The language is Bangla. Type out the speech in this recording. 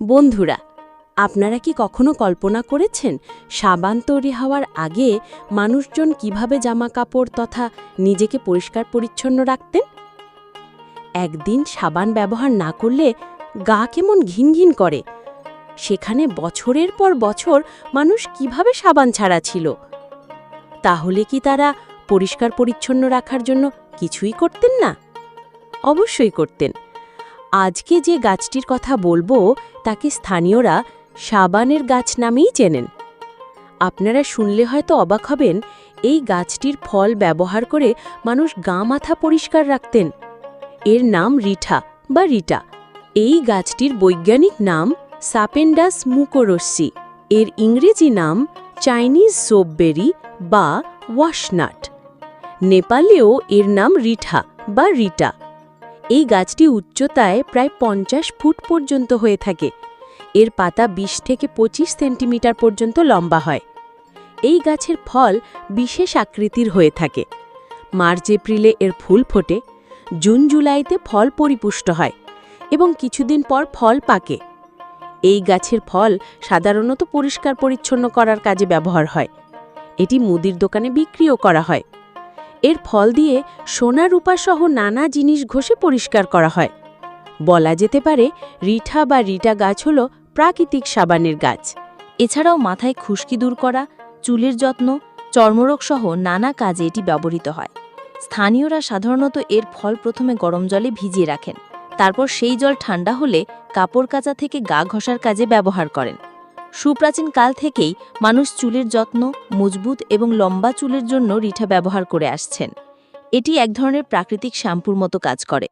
বন্ধুরা, আপনারা কি কখনো কল্পনা করেছেন সাবান তৈরি হওয়ার আগে মানুষজন কীভাবে জামা কাপড় তথা নিজেকে পরিষ্কার পরিচ্ছন্ন রাখতেন? একদিন সাবান ব্যবহার না করলে গা কেমন ঘিন ঘিন করে। সেখানে বছরের পর বছর মানুষ কীভাবে সাবান ছাড়া ছিল? তাহলে কি তারা পরিষ্কার পরিচ্ছন্ন রাখার জন্য কিছুই করতেন না? অবশ্যই করতেন। আজকে যে গাছটির কথা বলব, তাকে স্থানীয়রা সাবানের গাছ নামেই চেনেন। আপনারা শুনলে হয়তো অবাক হবেন, এই গাছটির ফল ব্যবহার করে মানুষ গা মাথা পরিষ্কার রাখতেন। এর নাম রিঠা বা রিটা। এই গাছটির বৈজ্ঞানিক নাম সাপেন্ডাস মুকোরস্সি। এর ইংরেজি নাম চাইনিজ সোপবেরি বা ওয়াশনাট। নেপালেও এর নাম রিঠা বা রিটা। এই গাছটি উচ্চতায় প্রায় পঞ্চাশ ফুট পর্যন্ত হয়ে থাকে। এর পাতা ২০ থেকে ২৫ সেন্টিমিটার পর্যন্ত লম্বা হয়। এই গাছের ফল বিশেষ আকৃতির হয়ে থাকে। মার্চ, এপ্রিলে এর ফুল ফোটে, জুন, জুলাইতে ফল পরিপুষ্ট হয় এবং কিছুদিন পর ফল পাকে। এই গাছের ফল সাধারণত পরিষ্কার পরিচ্ছন্ন করার কাজে ব্যবহার হয়। এটি মুদির দোকানে বিক্রিও করা হয়। এর ফল দিয়ে সোনা রূপাসহ নানা জিনিস ঘষে পরিষ্কার করা হয়। বলা যেতে পারে, রিঠা বা রিটা গাছ হল প্রাকৃতিক সাবানের গাছ। এছাড়াও মাথায় খুশকি দূর করা, চুলের যত্ন, চর্মরোগ সহ নানা কাজে এটি ব্যবহৃত হয়। স্থানীয়রা সাধারণত এর ফল প্রথমে গরম জলে ভিজিয়ে রাখেন। তারপর সেই জল ঠান্ডা হলে কাপড় কাচা থেকে গা ঘষার কাজে ব্যবহার করেন। সুপ্রাচীন কাল থেকেই মানুষ চুলের যত্ন, মজবুত এবং লম্বা চুলের জন্য রিঠা ব্যবহার করে আসছেন। এটি এক ধরনের প্রাকৃতিক শ্যাম্পুর মতো কাজ করে।